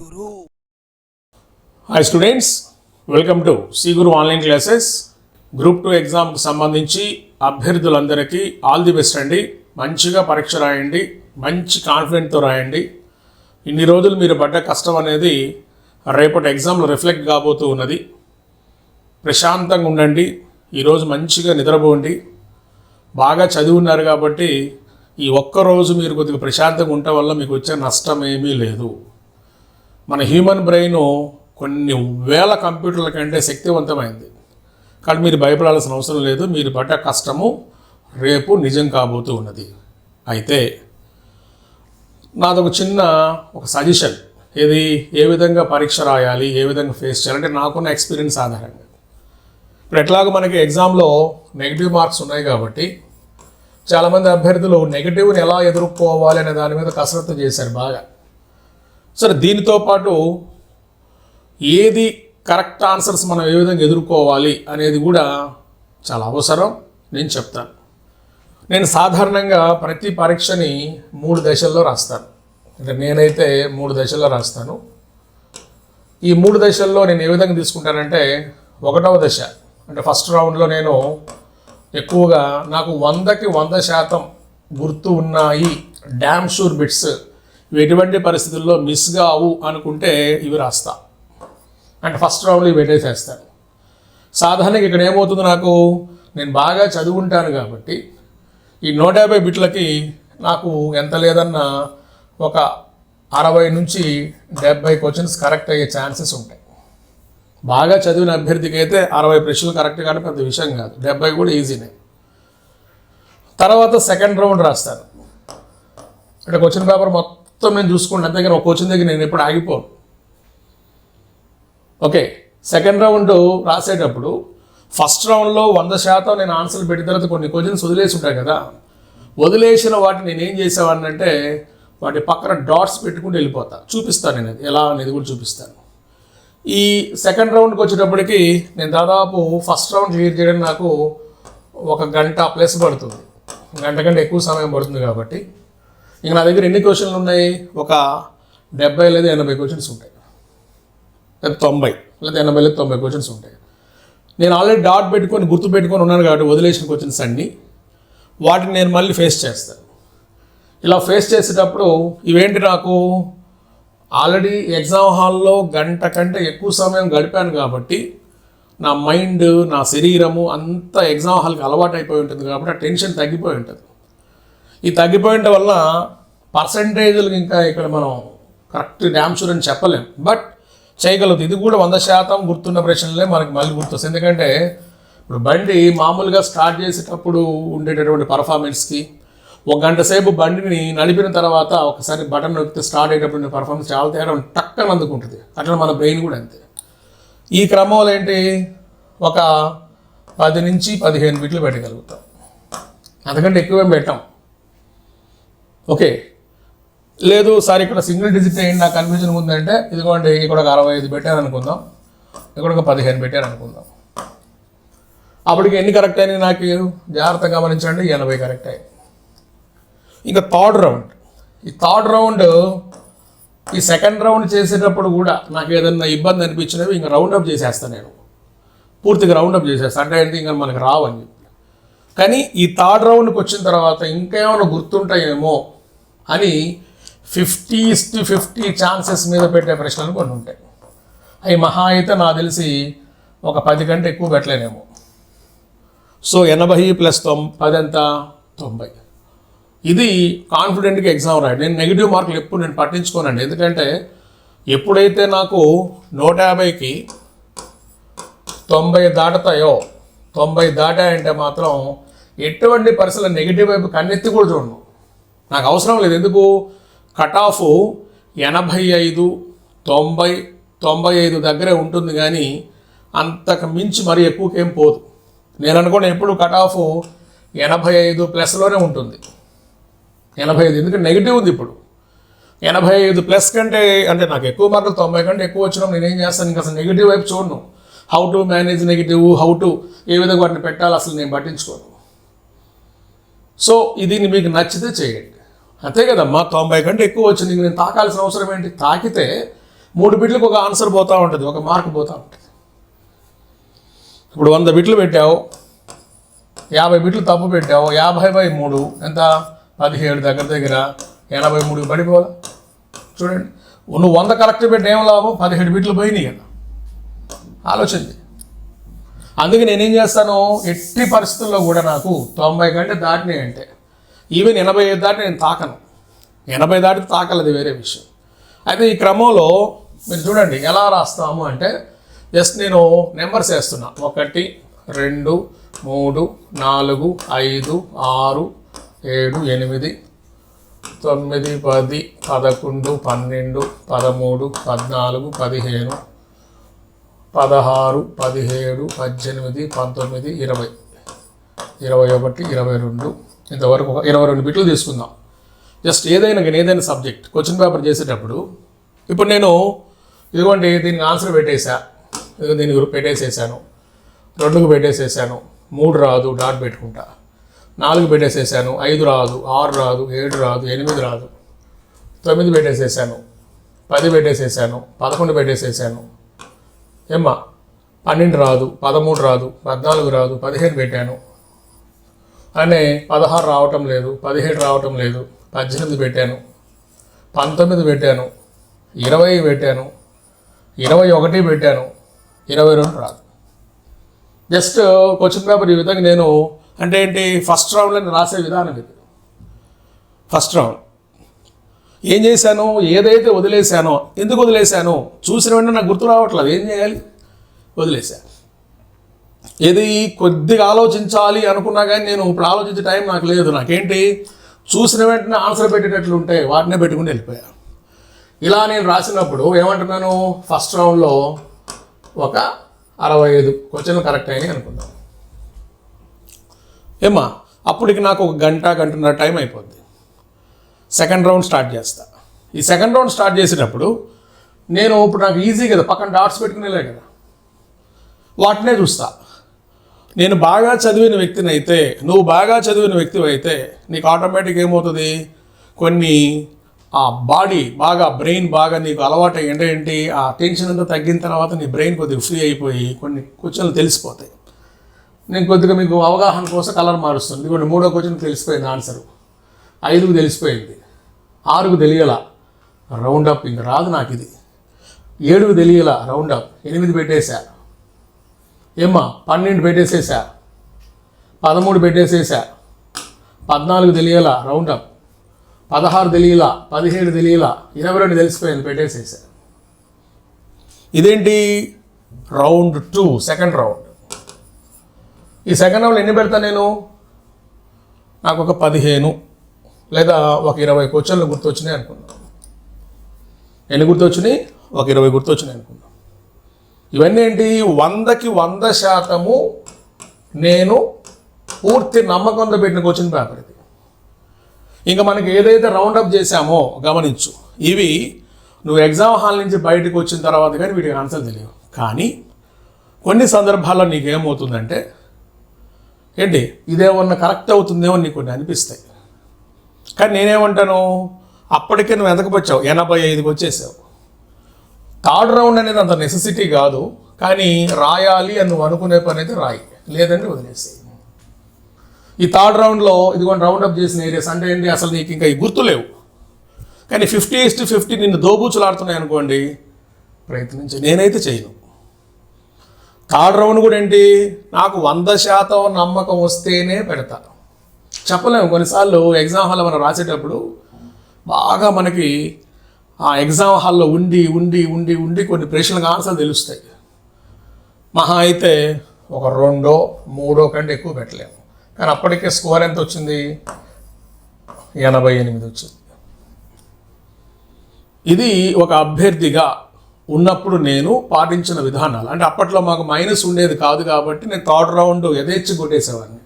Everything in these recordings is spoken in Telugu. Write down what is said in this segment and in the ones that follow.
Guru. Hi students welcome to C Guru online classes group two ఎగ్జామ్కి సంబంధించి అభ్యర్థులందరికీ ఆల్ ది బెస్ట్ అండి. మంచిగా పరీక్ష రాయండి మంచి కాన్ఫిడెంట్తో రాయండి. ఇన్ని రోజులు మీరు పడ్డ కష్టం అనేది రేపటి ఎగ్జామ్లో రిఫ్లెక్ట్ కాబోతూ ఉన్నది. ప్రశాంతంగా ఉండండి ఈరోజు మంచిగా నిద్రపోండి. బాగా చదువున్నారు కాబట్టి ఈ ఒక్కరోజు మీరు కొద్దిగా ప్రశాంతంగా ఉండటం వల్ల మీకు వచ్చే నష్టం ఏమీ లేదు. మన హ్యూమన్ బ్రెయిన్ కొన్ని వేల కంప్యూటర్ల కంటే శక్తివంతమైంది. కానీ మీరు భయపడాల్సిన అవసరం లేదు. మీరు పడ్డ కష్టము రేపు నిజం కాబోతూ ఉన్నది. అయితే నాదొక చిన్న ఒక సజెషన్ ఇది ఏ విధంగా పరీక్ష రాయాలి? ఏ విధంగా ఫేస్ చేయాలంటే నాకున్న ఎక్స్పీరియన్స్ ఆధారంగా. ఇప్పుడు ఎట్లాగో మనకి ఎగ్జామ్లో నెగిటివ్ మార్క్స్ ఉన్నాయి కాబట్టి చాలామంది అభ్యర్థులు నెగిటివ్ని ఎలా ఎదుర్కోవాలి అనే దాని మీద కసరత్తు చేశారు బాగా. సరే దీనితో పాటు ఏది కరెక్ట్ ఆన్సర్స్ మనం ఏ విధంగా ఎదుర్కోవాలి అనేది కూడా చాలా అవసరం. నేను చెప్తాను. నేను సాధారణంగా ప్రతి పరీక్షని మూడు దశల్లో రాస్తాను. అంటే నేనైతే మూడు దశల్లో రాస్తాను. ఈ మూడు దశల్లో నేను ఏ విధంగా తీసుకుంటానంటే ఒకటవ దశ. అంటే ఫస్ట్ రౌండ్లో నేను ఎక్కువగా నాకు వందకి వంద శాతం గుర్తు ఉన్నాయి డ్యామ్ షూర్ బిట్స్ ఇవి ఎటువంటి పరిస్థితుల్లో మిస్ కావు అనుకుంటే ఇవి రాస్తా. అంటే ఫస్ట్ రౌండ్లో ఇవి పెట్టేసేస్తాను సాధారణంగా ఇక్కడ ఏమవుతుంది నాకు? నేను బాగా చదువుకుంటాను కాబట్టి ఈ నూట యాభై బిట్లకి నాకు ఎంత లేదన్నా ఒక అరవై నుంచి డెబ్బై క్వశ్చన్స్ కరెక్ట్ అయ్యే ఛాన్సెస్ ఉంటాయి. బాగా చదివిన అభ్యర్థికి అయితే అరవై ప్రశ్నలు కరెక్ట్ కానీ పెద్ద విషయం కాదు. డెబ్బై కూడా ఈజీనే తర్వాత సెకండ్ రౌండ్ రాస్తాను అంటే క్వశ్చన్ పేపర్ మొత్తం మొత్తం నేను చూసుకుంటే అంతే ఒక క్వశ్చన్ దగ్గర నేను ఎప్పుడు ఆగిపోను. ఓకే సెకండ్ రౌండ్ రాసేటప్పుడు ఫస్ట్ రౌండ్లో వంద శాతం నేను ఆన్సర్లు పెట్టిన తర్వాత కొన్ని క్వశ్చన్స్ వదిలేసి ఉంటాయి కదా. వదిలేసిన వాటిని నేను ఏం చేసేవాడిని వాటి పక్కన డాట్స్ పెట్టుకుంటూ వెళ్ళిపోతా. చూపిస్తాను నేను ఎలా అనేది కూడా చూపిస్తాను. ఈ సెకండ్ రౌండ్కి వచ్చేటప్పటికి నేను దాదాపు ఫస్ట్ రౌండ్ క్లియర్ చేయడానికి నాకు ఒక గంట ప్లస్ పడుతుంది. గంట కంటే ఎక్కువ సమయం పడుతుంది కాబట్టి ఇంక నా దగ్గర ఎన్ని క్వశ్చన్లు ఉన్నాయి? ఒక డెబ్బై లేదా ఎనభై క్వశ్చన్స్ ఉంటాయి. లేదా తొంభై లేదా ఎనభై లేదా తొంభై క్వశ్చన్స్ ఉంటాయి. నేను ఆల్రెడీ డాట్ పెట్టుకొని గుర్తు పెట్టుకొని ఉన్నాను కాబట్టి వదిలేసిన క్వశ్చన్స్ అన్నీ వాటిని నేను మళ్ళీ ఫేస్ చేస్తాను. ఇలా ఫేస్ చేసేటప్పుడు ఇవేంటి నాకు? ఆల్రెడీ ఎగ్జామ్ హాల్లో గంట కంటే ఎక్కువ సమయం గడిపాను కాబట్టి నా మైండ్ నా శరీరము అంతా ఎగ్జామ్ హాల్కి అలవాటు అయిపోయి ఉంటుంది కాబట్టి ఆ టెన్షన్ తగ్గిపోయి ఉంటుంది. ఈ తగ్గిపోయిన వల్ల పర్సంటేజ్లు ఇంకా ఇక్కడ మనం కరెక్ట్ డ్యామ్ షూర్ అని చెప్పలేం. బట్ చేయగలదు ఇది కూడా వంద శాతం గుర్తున్న ప్రశ్నలే మనకి మళ్ళీ గుర్తొస్తుంది ఎందుకంటే ఇప్పుడు బండి మామూలుగా స్టార్ట్ చేసేటప్పుడు ఉండేటటువంటి పర్ఫార్మెన్స్కి ఒక గంట సేపు బండిని నడిపిన తర్వాత ఒకసారి బటన్ నొక్కితే స్టార్ట్ అయ్యేటప్పుడు పర్ఫార్మెన్స్ చాలా తేడా టక్కన అందుకుంటుంది. అట్లా మన బ్రెయిన్ కూడా అంతే. ఈ క్రమంలో ఏంటి? ఒక పది నుంచి పదిహేను బిట్లు పెట్టగలుగుతాం. అంతకంటే ఎక్కువేం పెట్టాం? ఓకే. లేదు సార్ ఇక్కడ సింగిల్ డిజిట్ అయ్యింది నాకు కన్ఫ్యూజన్ ఉందంటే ఇదిగోండి ఇక్కడ ఒక అరవై ఐదు పెట్టారు అనుకుందాం ఇక్కడ ఒక పదిహేను పెట్టారు అనుకుందాం అప్పటికి ఎన్ని కరెక్ట్ అయినాయి నాకు? జాగ్రత్తగా గమనించండి ఎనభై కరెక్ట్ అయ్యాయి. ఇంకా థర్డ్ రౌండ్. ఈ థర్డ్ రౌండ్ ఈ సెకండ్ రౌండ్ చేసేటప్పుడు కూడా నాకు ఏదైనా ఇబ్బంది అనిపించినవి ఇంకా రౌండ్ అప్ చేసేస్తాను నేను. పూర్తిగా రౌండ్ అప్ చేసేస్తాను అంటే ఏంటి? ఇంకా మనకు రావని చెప్పి. కానీ ఈ థర్డ్ రౌండ్కి వచ్చిన తర్వాత ఇంకేమైనా గుర్తుంటాయేమో? అని ఫిఫ్టీ టు ఫిఫ్టీ ఛాన్సెస్ మీద పెట్టే ప్రశ్నలు కొన్ని ఉంటాయి. అవి మహా అయితే నాకు తెలిసి ఒక పది కంటే ఎక్కువ పెట్టలేనేమో. సో ఎనభై ప్లస్ తొం పది ఎంత తొంభై. ఇది కాన్ఫిడెంట్గా ఎగ్జామ్ రాయడం. నేను నెగిటివ్ మార్కులు ఎప్పుడు నేను పట్టించుకోనండి. ఎందుకంటే ఎప్పుడైతే నాకు నూట యాభైకి తొంభై దాటుతాయో తొంభై దాటాయంటే మాత్రం ఎటువంటి పరిస్థితుల్లో నెగిటివ్ వైపు కన్నెత్తి కూడా చూడను. నాకు అవసరం లేదు. ఎందుకు? కట్ ఆఫ్ ఎనభై ఐదు తొంభై తొంభై ఐదు దగ్గరే ఉంటుంది కానీ అంతకు మించి మరి ఎక్కువకేం పోదు. నేను అనుకోండి ఎప్పుడు కట్ ఆఫ్ ఎనభై ఐదు ప్లస్లోనే ఉంటుంది. ఎనభై ఐదు ఎందుకంటే నెగిటివ్ ఉంది ఇప్పుడు. ఎనభై ఐదు ప్లస్ కంటే అంటే నాకు ఎక్కువ మార్కులు తొంభై కంటే ఎక్కువ వచ్చినా నేనేం చేస్తాను? ఇంకా అసలు నెగిటివ్ వైపు చూడను. How to manage negative how to ఏ విధంగా వాటిని పెట్టాలి అసలు నేను పట్టించుకోను. సో ఇది మీకు నచ్చితే చేయండి. అంతే కదమ్మా తొంభై కంటే ఎక్కువ వచ్చింది నేను తాకాల్సిన అవసరం ఏంటి? తాకితే మూడు బిట్లకు ఒక ఆన్సర్ పోతూ ఉంటుంది ఒక మార్క్ పోతూ ఉంటుంది. ఇప్పుడు వంద బిట్లు పెట్టావు యాభై బిట్లు తప్పు పెట్టావు యాభై బై మూడు ఎంత? పదిహేడు దగ్గర దగ్గర ఎనభై మూడు పడిపోవాలి? చూడండి నువ్వు వంద కరెక్ట్ పెట్టి ఏం లాభం? పదిహేడు బిట్లు పోయినాయి కదా. ఆలోచించి అందుకే నేనేం చేస్తాను? ఎట్టి పరిస్థితుల్లో కూడా నాకు తొంభై కంటే దాటినాయి అంటే ఈవెన్ ఎనభై ఐదు దాటి నేను తాకను. ఎనభై దాటి తాకలేదు వేరే విషయం. అయితే ఈ క్రమంలో మీరు చూడండి ఎలా రాస్తాము అంటే జస్ట్ నేను నెంబర్స్ వేస్తున్నా. ఒకటి రెండు మూడు నాలుగు ఐదు ఆరు ఏడు ఎనిమిది తొమ్మిది పది పదకొండు పన్నెండు పదమూడు పద్నాలుగు పదిహేను పదహారు పదిహేడు పద్దెనిమిది పంతొమ్మిది ఇరవై. ఇరవై ఒకటి ఇరవై రెండు ఇంతవరకు ఒక ఇరవై రెండు బిట్లు తీసుకుందాం. జస్ట్ ఏదైనా కానీ ఏదైనా సబ్జెక్ట్ క్వశ్చన్ పేపర్ చేసేటప్పుడు ఇప్పుడు నేను ఇదిగోండి దీనికి ఆన్సర్ పెట్టేశా. దీని దీనికి పెట్టేసేసాను రెండుకు పెట్టేసేసాను మూడు రాదు డాట్ పెట్టుకుంటా. నాలుగు పెట్టేసేసాను ఐదు రాదు ఆరు రాదు ఏడు రాదు ఎనిమిది రాదు. తొమ్మిది పెట్టేసేసాను పది పెట్టేసేసాను పదకొండు పెట్టేసేసాను ఏమ్మా? పన్నెండు రాదు పదమూడు రాదు పద్నాలుగు రాదు పదిహేను పెట్టాను. అనే పదహారు రావటం లేదు పదిహేడు రావటం లేదు పద్దెనిమిది పెట్టాను పంతొమ్మిది పెట్టాను ఇరవై పెట్టాను ఇరవై ఒకటి పెట్టాను ఇరవై రెండు రాదు. జస్ట్ క్వశ్చన్ పేపర్ ఈ విధంగా నేను అంటే ఏంటి ఫస్ట్ రౌండ్లో నేను రాసే విధానం ఇది. First round. ఏం చేశాను ఏదైతే వదిలేశానో ఎందుకు వదిలేశాను చూసిన వెంటనే నాకు గుర్తు రావట్లేదు ఏం చేయాలి? వదిలేశాను ఏది కొద్దిగా ఆలోచించాలి అనుకున్నా కానీ నేను ఇప్పుడు ఆలోచించే టైం నాకు లేదు. నాకేంటి? చూసిన వెంటనే ఆన్సర్ పెట్టేటట్లు ఉంటే వాటినే పెట్టుకుని వెళ్ళిపోయాను ఇలా నేను రాసినప్పుడు ఏమంటున్నాను? ఫస్ట్ రౌండ్లో ఒక అరవై ఐదు క్వశ్చన్లు కరెక్ట్ అయినాయి అనుకుందాం. ఏమా అప్పటికి నాకు ఒక గంట గంటన్నర టైం అయిపోద్ది. సెకండ్ రౌండ్ స్టార్ట్ చేస్తా. ఈ సెకండ్ రౌండ్ స్టార్ట్ చేసేటప్పుడు నేను ఇప్పుడు నాకు ఈజీ కదా పక్కన డాట్స్ పెట్టుకునేలే కదా. వాటినే చూస్తాను నేను బాగా చదివిన వ్యక్తిని అయితే నువ్వు బాగా చదివిన వ్యక్తి అయితే నీకు ఆటోమేటిక్ ఏమవుతుంది? కొన్ని ఆ బాడీ బాగా బ్రెయిన్ బాగా నీకు అలవాటు అంటే ఏంటి? ఆ టెన్షన్ అంతా తగ్గిన తర్వాత నీ బ్రెయిన్ కొద్దిగా ఫ్రీ అయిపోయి కొన్ని క్వశ్చన్లు తెలిసిపోతాయి. నేను కొద్దిగా మీకు అవగాహన కోసం కలర్ మారుస్తుంది ఇదిగోండి మూడో క్వశ్చన్ తెలిసిపోయింది ఆన్సర్ ఐదుకు తెలిసిపోయింది. ఆరుకు తెలియలా. రౌండ్ అప్ ఇంక రాదు నాకు ఇది ఏడుకు తెలియలా రౌండ్ అప్ ఎనిమిది పెట్టేశా. ఏమ్మా పన్నెండు పెట్టేసేసా. పదమూడు పెట్టేసేసా. పద్నాలుగు తెలియలా రౌండ్ అప్ పదహారు తెలియలా పదిహేడు తెలియలా ఇరవై రెండు తెలిసిపోయింది పెట్టేసేసా. ఇదేంటి? రౌండ్ టూ సెకండ్ రౌండ్ ఈ సెకండ్ రౌండ్ ఎన్ని పెడతా నేను? నాకు ఒక పదిహేను లేదా ఒక ఇరవై క్వశ్చన్లు గుర్తొచ్చినాయి అనుకున్నాను ఎన్ని గుర్తొచ్చినాయి? ఒక ఇరవై గుర్తొచ్చినాయి అనుకున్నాను ఇవన్నీ ఏంటి వందకి వంద శాతము నేను పూర్తి నమ్మకంతో పెట్టిన క్వశ్చన్ పేపర్ ఇది. ఇంకా మనకి ఏదైతే రౌండ్ అప్ చేశామో గమనించు. ఇవి నువ్వు ఎగ్జామ్ హాల్ నుంచి బయటకు వచ్చిన తర్వాత కానీ వీటికి ఆన్సర్ తెలియవు. కానీ కొన్ని సందర్భాల్లో నీకు ఏమవుతుందంటే ఏంటి? ఇదేమన్నా కరెక్ట్ అవుతుందేమో నీకు కొన్ని అనిపిస్తాయి. కానీ నేనేమంటాను? అప్పటికే నువ్వు వెతకపోచ్చావు వచ్చావు ఎనభై ఐదుకి వచ్చేసావు. థర్డ్ రౌండ్ అనేది అంత నెసెసిటీ కాదు. కానీ రాయాలి అని నువ్వు అనుకునే పని అయితే రాయి. లేదంటే వదిలేసి ఈ థర్డ్ రౌండ్లో ఇదిగోండి రౌండ్ అప్ చేసిన ఏరియాస్ అంటే ఏంటి అసలు నీకు ఇంకా ఈ గుర్తులేవు కానీ ఫిఫ్టీ ఇస్ట్ ఫిఫ్టీ నిన్ను దోబూచులాడుతున్నాయి అనుకోండి ప్రయత్నించి. నేనైతే చేయను. థర్డ్ రౌండ్ కూడా ఏంటి? నాకు వంద శాతం నమ్మకం వస్తేనే పెడతా. చెప్పలేము. కొన్నిసార్లు ఎగ్జామ్ హాల్లో మనం రాసేటప్పుడు బాగా మనకి ఆ ఎగ్జామ్ హాల్లో ఉండి ఉండి ఉండి ఉండి కొన్ని ప్రశ్నలకు ఆన్సర్ తెలుస్తాయి. మహా అయితే ఒక రెండో మూడో కంటే ఎక్కువ పెట్టలేము. కానీ అప్పటికే స్కోర్ ఎంత వచ్చింది? ఎనభై ఎనిమిది వచ్చింది. ఇది ఒక అభ్యర్థిగా ఉన్నప్పుడు నేను పాటించిన విధానాలు. అంటే అప్పట్లో మాకు మైనస్ ఉండేది కాదు కాబట్టి నేను థర్డ్ రౌండ్ యథేచ్ఛ కొట్టేసేవాడిని.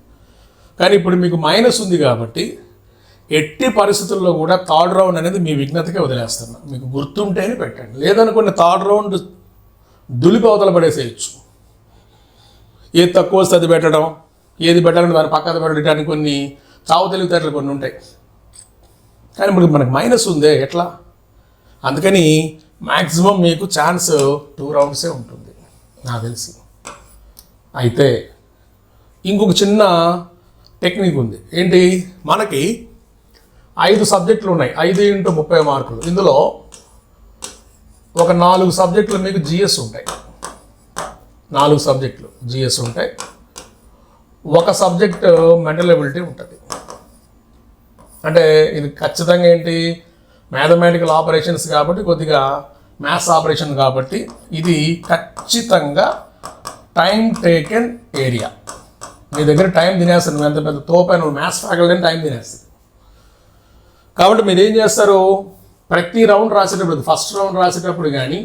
కానీ ఇప్పుడు మీకు మైనస్ ఉంది కాబట్టి ఎట్టి పరిస్థితుల్లో కూడా థర్డ్ రౌండ్ అనేది మీ విఘ్నతకే వదిలేస్తున్నా. మీకు గుర్తుంటేనే పెట్టండి. లేదనుకున్న థర్డ్ రౌండ్ దులిపి అవతల పడేసేయచ్చు. ఏది తక్కువ వస్తే అది పెట్టడం ఏది పెట్టాలని దాని పక్కన పెట్టడానికి కొన్ని చావు తెలివితేటలు కొన్ని ఉంటాయి. కానీ మనకి మనకు మైనస్ ఉందే ఎట్లా? అందుకని మ్యాక్సిమం మీకు ఛాన్స్ టూ రౌండ్సే ఉంటుంది. నాకు తెలిసి. అయితే ఇంకొక చిన్న టెక్నిక్ ఉంది. ఏంటి? మనకి ఐదు సబ్జెక్టులు ఉన్నాయి ఐదు ఇంటూ ముప్పై మార్కులు. ఇందులో ఒక నాలుగు సబ్జెక్టులు మీకు జిఎస్ ఉంటాయి. నాలుగు సబ్జెక్టులు జిఎస్ ఉంటాయి. ఒక సబ్జెక్ట్ మెంటల్ ఎబిలిటీ ఉంటుంది. అంటే ఇది ఖచ్చితంగా ఏంటి? మ్యాథమెటికల్ ఆపరేషన్స్ కాబట్టి కొద్దిగా మ్యాథ్స్ ఆపరేషన్ కాబట్టి ఇది ఖచ్చితంగా టైం టేకెన్ ఏరియా. మీ దగ్గర టైం తినేస్తుంది. నువ్వు ఎంత పెద్ద తోపై నువ్వు మ్యాథ్స్ ఫ్యాకల్టీ టైం తినేస్తుంది. కాబట్టి మీరు ఏం చేస్తారు? ప్రతి రౌండ్ రాసేటప్పుడు ఫస్ట్ రౌండ్ రాసేటప్పుడు కానీ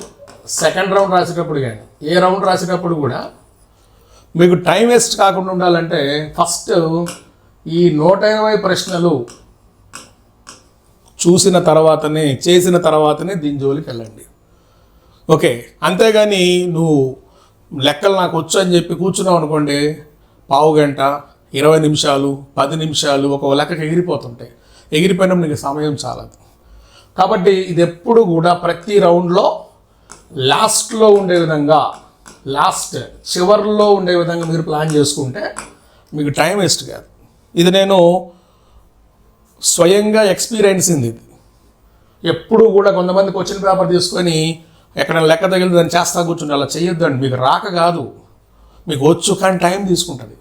సెకండ్ రౌండ్ రాసేటప్పుడు కానీ ఏ రౌండ్ రాసేటప్పుడు కూడా మీకు టైం వేస్ట్ కాకుండా ఉండాలంటే ఫస్ట్ ఈ నూట ఇరవై ప్రశ్నలు చూసిన తర్వాతనే చేసిన తర్వాతనే దీని జోలికి వెళ్ళండి. ఓకే అంతేగాని నువ్వు లెక్కలు నాకు వచ్చు అని చెప్పి కూర్చున్నావు అనుకోండి పావు గంట ఇరవై నిమిషాలు పది నిమిషాలు ఒక లెక్కకి ఎగిరిపోతుంటాయి. ఎగిరిపోయినాం నీకు సమయం చాలదు. కాబట్టి ఇది ఎప్పుడు కూడా ప్రతి రౌండ్లో లాస్ట్లో ఉండే విధంగా లాస్ట్ చివర్లో ఉండే విధంగా మీరు ప్లాన్ చేసుకుంటే మీకు టైం వేస్ట్ కాదు. ఇది నేను స్వయంగా ఎక్స్పీరియన్స్ ఇది. ఎప్పుడు కూడా కొంతమంది క్వశ్చన్ పేపర్ తీసుకొని ఎక్కడ లెక్క తగిలి దాన్ని చేస్తా కూర్చుని అలా చేయొద్దండి మీకు రాక కాదు. మీకు వచ్చు కానీ టైం తీసుకుంటుంది.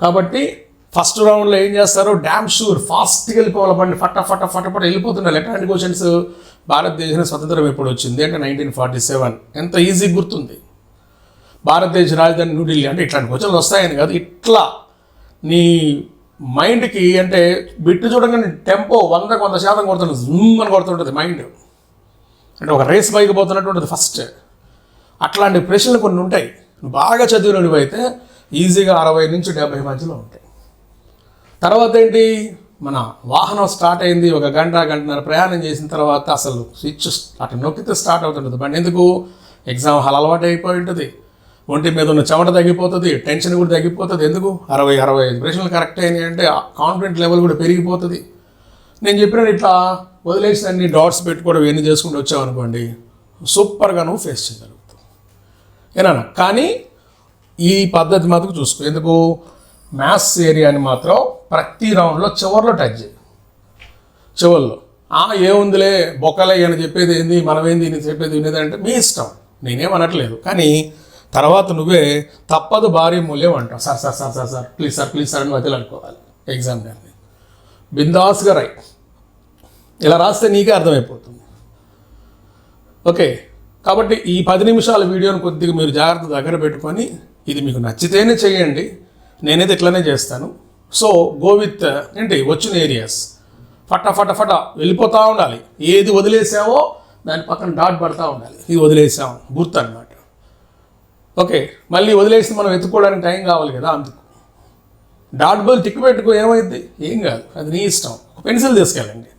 కాబట్టి ఫస్ట్ రౌండ్లో ఏం చేస్తారు? Damn sure. ఫాస్ట్గా వెళ్ళిపోవాలి బండి. ఫట ఫట ఫటఫట వెళ్ళిపోతున్నారు. ఎట్లాంటి క్వశ్చన్స్ భారతదేశం స్వతంత్రం ఎప్పుడు వచ్చింది? అంటే నైన్టీన్ ఫార్టీ సెవెన్ ఎంత ఈజీ గుర్తుంది? భారతదేశ రాజధాని న్యూఢిల్లీ అంటే ఇట్లాంటి క్వశ్చన్లు వస్తాయని కాదు. ఇట్లా నీ మైండ్కి అంటే బిట్టు చూడగానే టెంపో వందకు వంద శాతం కొడుతుంది. జూమ్ అని కొడుతుంటుంది మైండ్ అంటే ఒక రేస్ బైక్ పోతున్నట్టు ఉంటుంది ఫస్ట్ అట్లాంటి ప్రశ్నలు కొన్ని ఉంటాయి. బాగా చదివినవి అయితే ఈజీగా అరవై నుంచి డెబ్బై మధ్యలో ఉంటాయి. తర్వాత ఏంటి మన వాహనం స్టార్ట్ అయింది ఒక గంట గంటన్నర ప్రయాణం చేసిన తర్వాత అసలు స్విచ్ అటు నొక్కితే స్టార్ట్ అవుతుంటుంది. బండి ఎందుకు? ఎగ్జామ్ హాల్ అలవాటు అయిపోయి ఉంటుంది. ఒంటి మీద ఉన్న చెమట తగ్గిపోతుంది టెన్షన్ కూడా తగ్గిపోతుంది. ఎందుకు? అరవై అరవై ఐదు ప్రశ్నలు కరెక్ట్ అయినాయి అంటే కాన్ఫిడెంట్ లెవెల్ కూడా పెరిగిపోతుంది. నేను చెప్పిన ఇట్లా వదిలేసి అన్ని డాట్స్ పెట్టుకోవడం ఇవన్నీ చేసుకుంటూ వచ్చామనుకోండి సూపర్గా నువ్వు ఫేస్ చేయగలుగుతావు. ఏనా? కానీ ఈ పద్ధతి మాత్రం చూసుకో. ఎందుకు? మ్యాథ్స్ ఏరియాని మాత్రం ప్రతి రౌండ్లో చివర్లో టచ్ చేయి. చివరిలో. ఆ ఏముందిలే బొక్కలే అని చెప్పేది ఏంది మనమేంది అని చెప్పేది వినేది అంటే మీ ఇష్టం. నేనేమనట్లేదు కానీ తర్వాత నువ్వే తప్పదు భారీ మూల్యం అంటావు. Sir sir sir sir sir please sir please sir అని వదిలి అనుకోవాలి. ఎగ్జామ్ గారిని బిందాస్గా రై ఇలా రాస్తే నీకే అర్థమైపోతుంది. ఓకే. కాబట్టి ఈ పది నిమిషాల వీడియోని కొద్దిగా మీరు జాగ్రత్త దగ్గర పెట్టుకొని ఇది మీకు నచ్చితేనే చేయండి. నేనైతే ఇట్లానే చేస్తాను. సో గో విత్ uh, ఏంటి? వచ్చిన ఏరియాస్ ఫట ఫట ఫట. వెళ్ళిపోతూ ఉండాలి. ఏది వదిలేసావో దాని పక్కన డాట్ పడతా ఉండాలి. ఇది వదిలేసాము గుర్తు అనమాట ఓకే. మళ్ళీ వదిలేసి మనం ఎత్తుకోవడానికి టైం కావాలి కదా అందుకు. డాట్ బల్ టిక్ పెట్టుకో ఏమైంది ఏం కాదు. అది నీ ఇష్టం. పెన్సిల్ తీసుకెళ్ళండి.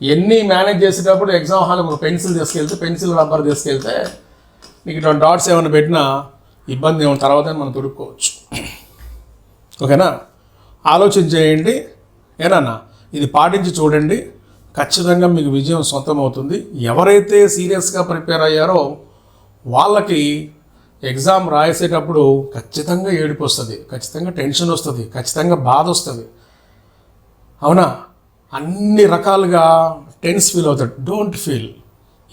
ఎన్ని మేనేజ్ చేసేటప్పుడు ఎగ్జామ్ హాల్ ఒక పెన్సిల్ తీసుకెళ్తే పెన్సిల్ రబ్బర్ తీసుకెళ్తే మీకు ఇటువంటి డాట్స్ ఏమైనా పెట్టినా ఇబ్బంది ఏమైనా తర్వాత మనం దొరుక్కోవచ్చు. ఓకేనా? ఆలోచన చేయండి ఏనా ఇది పాటించి చూడండి. ఖచ్చితంగా మీకు విజయం సొంతం అవుతుంది ఎవరైతే సీరియస్గా ప్రిపేర్ అయ్యారో వాళ్ళకి ఎగ్జామ్ రాసేటప్పుడు ఖచ్చితంగా ఏడుపు వస్తుంది. ఖచ్చితంగా టెన్షన్ వస్తుంది. ఖచ్చితంగా బాధ వస్తుంది. అవునా? అన్ని రకాలుగా టెన్స్ ఫీల్ అవుతాడు. Don't feel.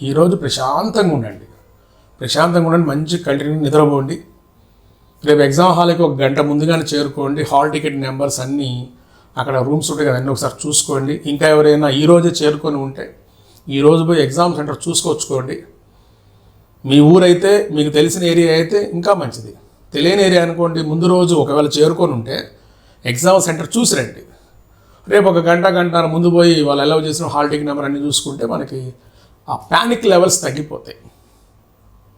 ఈరోజు ప్రశాంతంగా ఉండండి. ప్రశాంతంగా ఉండండి. మంచి కంటిన్యూ నిద్రపోండి. రేపు ఎగ్జామ్ హాల్కి ఒక గంట ముందుగానే చేరుకోండి. హాల్ టికెట్ నెంబర్స్ అన్నీ అక్కడ రూమ్స్ ఉంటాయి కదండి ఒకసారి చూసుకోండి. ఇంకా ఎవరైనా ఈ రోజే చేరుకొని ఉంటే ఈరోజు పోయి ఎగ్జామ్ సెంటర్ చూసుకొచ్చుకోండి మీ ఊరైతే మీకు తెలిసిన ఏరియా అయితే ఇంకా మంచిది. తెలియని ఏరియా అనుకోండి ముందు రోజు ఒకవేళ చేరుకొని ఉంటే ఎగ్జామ్ సెంటర్ చూసి రండి. రేపు ఒక గంట గంట ముందు పోయి వాళ్ళు అలౌ చేసిన హాల్ టికెట్ నెంబర్ అన్నీ చూసుకుంటే మనకి ఆ ప్యానిక్ లెవెల్స్ తగ్గిపోతాయి.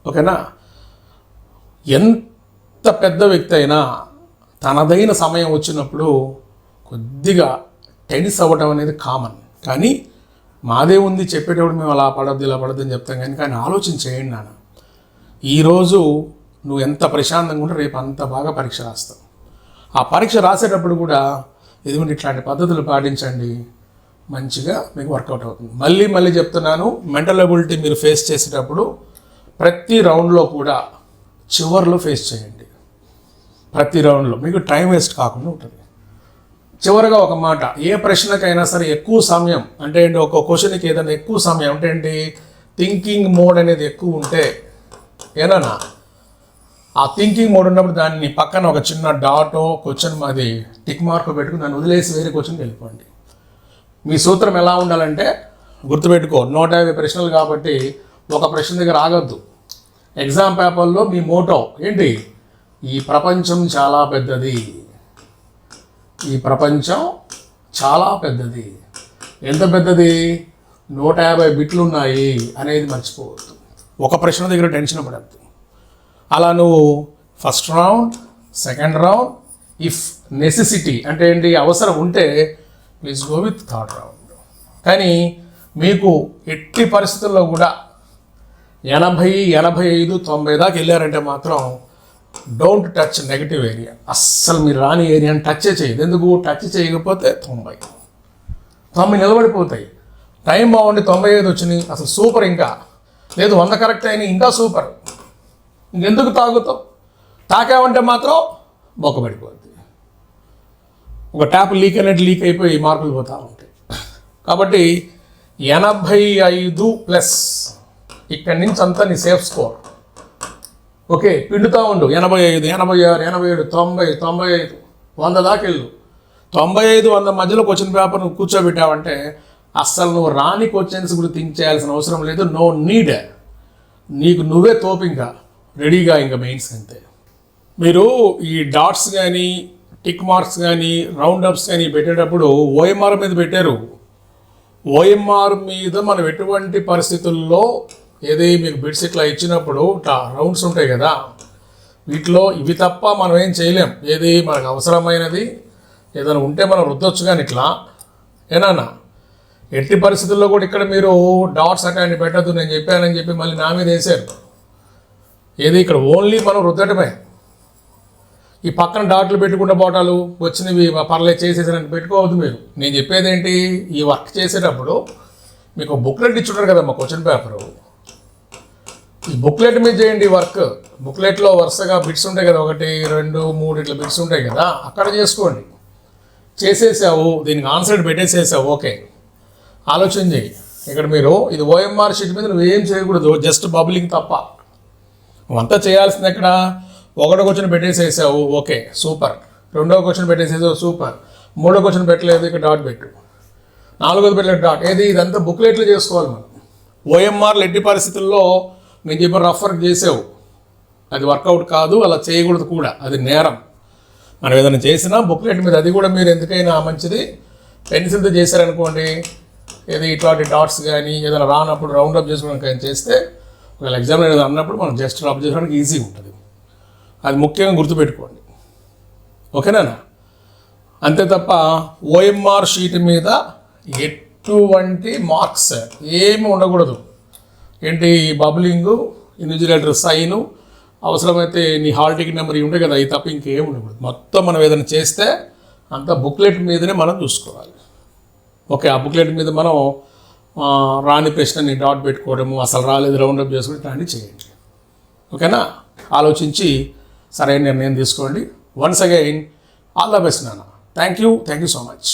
ఓకేనా? ఎంత ఎంత పెద్ద వ్యక్తి అయినా తనదైన సమయం వచ్చినప్పుడు కొద్దిగా టెన్స్ అవ్వడం అనేది కామన్. కానీ మాదే ఉంది చెప్పేటప్పుడు మేము అలా పడద్దు ఇలా పడద్దు అని చెప్తాం కానీ కానీ ఆలోచన చేయండి నాన్న. ఈరోజు నువ్వు ఎంత ప్రశాంతంగా ఉంటే రేపు అంత బాగా పరీక్ష రాస్తావు. ఆ పరీక్ష రాసేటప్పుడు కూడా ఎదుగుండి ఇట్లాంటి పద్ధతులు పాటించండి మంచిగా మీకు వర్కౌట్ అవుతుంది. మళ్ళీ మళ్ళీ చెప్తున్నాను మెంటల్ ఎబిలిటీ మీరు ఫేస్ చేసేటప్పుడు ప్రతి రౌండ్లో కూడా చివర్లో ఫేస్ చేయండి. ప్రతి రౌండ్లో. మీకు టైం వేస్ట్ కాకుండా ఉంటుంది. చివరగా ఒక మాట ఏ ప్రశ్నకైనా సరే ఎక్కువ సమయం అంటే ఏంటి ఒక క్వశ్చన్కి ఏదైనా ఎక్కువ సమయం అంటే ఏంటి థింకింగ్ మోడ్ అనేది ఎక్కువ ఉంటే ఏనా ఆ థింకింగ్ మోడ్ ఉన్నప్పుడు దాన్ని పక్కన ఒక చిన్న డాటో క్వశ్చన్ అది టిక్ మార్క్ పెట్టుకుని దాన్ని వదిలేసి వేరే క్వశ్చన్కి వెళ్ళిపోండి. మీ సూత్రం ఎలా ఉండాలంటే గుర్తుపెట్టుకో నూట యాభై ప్రశ్నలు కాబట్టి ఒక ప్రశ్న దగ్గర ఆగద్దు. ఎగ్జామ్ పేపర్లో మీ మోటో ఏంటి? ఈ ప్రపంచం చాలా పెద్దది. ఈ ప్రపంచం చాలా పెద్దది. ఎంత పెద్దది? నూట యాభై బిట్లు ఉన్నాయి అనేది మర్చిపోవద్దు. ఒక ప్రశ్న దగ్గర టెన్షన్ పడద్దు. అలా నువ్వు first round second round if necessity అంటే ఏంటి? అవసరం ఉంటే please go with third round కానీ మీకు ఎట్టి పరిస్థితుల్లో కూడా ఎనభై ఎనభై ఐదు తొంభై దాకా వెళ్ళారంటే మాత్రం డోంట్ టచ్ నెగిటివ్ ఏరియా అస్సలు మీరు రాని ఏరియాని టచ్ చేయదు ఎందుకు? టచ్ చేయకపోతే తొంభై. తొంభై నిలబడిపోతాయి. టైం బాగుండి తొంభై ఐదు వచ్చినాయి. అసలు సూపర్ ఇంకా. లేదు వంద కరెక్ట్ అయినాయి. ఇంకా సూపర్ ఇంకెందుకు తాగుతావు? తాకామంటే మాత్రం బొక్కబడిపోద్ది. ఒక ట్యాప్ లీక్ అయినట్టు లీక్ అయిపోయి మార్కులు పోతూ ఉంటాయి. కాబట్టి ఎనభై ఐదు ప్లస్ ఇక్కడి నుంచి అంతా నీ సేఫ్ స్కోర్ ఓకే పిండుతూ ఉండు. ఎనభై ఐదు ఎనభై ఆరు ఎనభై ఏడు తొంభై తొంభై ఐదు వంద దాకా వెళ్ళు. తొంభై ఐదు వంద మధ్యలో క్వశ్చన్ పేపర్ నువ్వు కూర్చోబెట్టావంటే అస్సలు నువ్వు రాని క్వశ్చన్స్ గురించి థింక్ చేయాల్సిన అవసరం లేదు. No need. నీకు నువ్వే తోపు ఇంకా రెడీగా ఇంకా మెయిన్స్ అంతే. మీరు ఈ డాట్స్ కానీ టిక్ మార్క్స్ కానీ రౌండ్ అప్స్ కానీ పెట్టేటప్పుడు ఓఎంఆర్ మీద పెట్టారు. ఓఎంఆర్ మీద మనం ఎటువంటి పరిస్థితుల్లో ఏది మీకు బిట్స్ ఇట్లా ఇచ్చినప్పుడు ఇట్లా రౌండ్స్ ఉంటాయి కదా వీటిలో ఇవి తప్ప మనం ఏం చేయలేం. ఏది మనకు అవసరమైనది ఏదైనా ఉంటే మనం రుద్దొచ్చు కానీ ఇట్లా. ఏనా ఎట్టి పరిస్థితుల్లో కూడా ఇక్కడ మీరు డాట్స్ అటాన్ని పెట్టద్దు నేను చెప్పానని చెప్పి మళ్ళీ నా మీద వేసారు ఏది ఇక్కడ ఓన్లీ మనం రుద్దటమే. ఈ పక్కన డాట్లు పెట్టుకుంటే బోటాలు వచ్చినవి పర్లేదు చేసేసారని పెట్టుకోవద్దు మీరు. నేను చెప్పేది ఏంటి ఈ వర్క్ చేసేటప్పుడు మీకు బుక్లెట్ ఇచ్చుంటారు కదా మా క్వశ్చన్ పేపరు. బుక్లెట్ మీద చేయండి వర్క్. బుక్లెట్లో వరుసగా బిట్స్ ఉంటాయి కదా ఒకటి రెండు మూడు ఇట్లా బిట్స్ ఉంటాయి కదా అక్కడ చేసుకోండి. చేసేసావు దీనికి ఆన్సర్ పెట్టేసేసావు ఓకే. ఆలోచన చేయి. ఇక్కడ మీరు ఇది ఓఎంఆర్ షీట్ మీద నువ్వు ఏం చేయకూడదు జస్ట్ బబ్లింగ్ తప్ప. అంతా చేయాల్సింది ఎక్కడ? ఒకటో క్వశ్చన్ పెట్టేసేసావు ఓకే సూపర్. రెండో క్వశ్చన్ పెట్టేసేసావు సూపర్. మూడో క్వశ్చన్ పెట్టలేదు ఇక్కడ డాట్ పెట్టు. నాలుగోది పెట్టలేదు డాట్ ఏది? ఇదంతా బుక్లెట్లు చేసుకోవాలి మనం. ఓఎంఆర్లు ఎట్టి పరిస్థితుల్లో నేను చెప్పిన రఫ్ వర్క్ చేసావు. అది వర్కౌట్ కాదు అలా చేయకూడదు కూడా. అది నేరం. మనం ఏదైనా చేసినా బుక్లెట్ మీద అది కూడా మీరు ఎందుకైనా మంచిది. పెన్సిల్తో చేశారనుకోండి ఏది ఇట్లాంటి డాట్స్ కానీ ఏదైనా రానప్పుడు రౌండ్ అప్ చేసుకోవడానికి కానీ చేస్తే ఒకవేళ ఎగ్జామ్ ఏదైనా అన్నప్పుడు మనం జస్ట్ రబ్ చేసుకోవడానికి ఈజీ ఉంటుంది. అది ముఖ్యంగా గుర్తుపెట్టుకోండి. ఓకేనా? అంతే తప్ప ఓఎంఆర్ షీట్ మీద ఎటువంటి మార్క్స్ ఏమి ఉండకూడదు. ఏంటి ఈ బబ్లింగు ఇన్విజిలేటర్ సైను అవసరమైతే నీ హాల్ టికెట్ నెంబర్ ఉండే కదా అవి తప్ప ఇంకేం ఉండకూడదు. మొత్తం మనం ఏదైనా చేస్తే అంత బుక్లెట్ మీదనే మనం చూసుకోవాలి. ఓకే ఆ బుక్లెట్ మీద మనం రాని ప్రశ్నని డాట్ పెట్టుకోవడము అసలు రాలేదు రౌండ్ అప్ చేసుకుని ఇట్లాంటివి చేయండి. ఓకేనా? ఆలోచించి సరైన నిర్ణయం తీసుకోండి. Once again all the best నాన్న. Thank you thank you so much.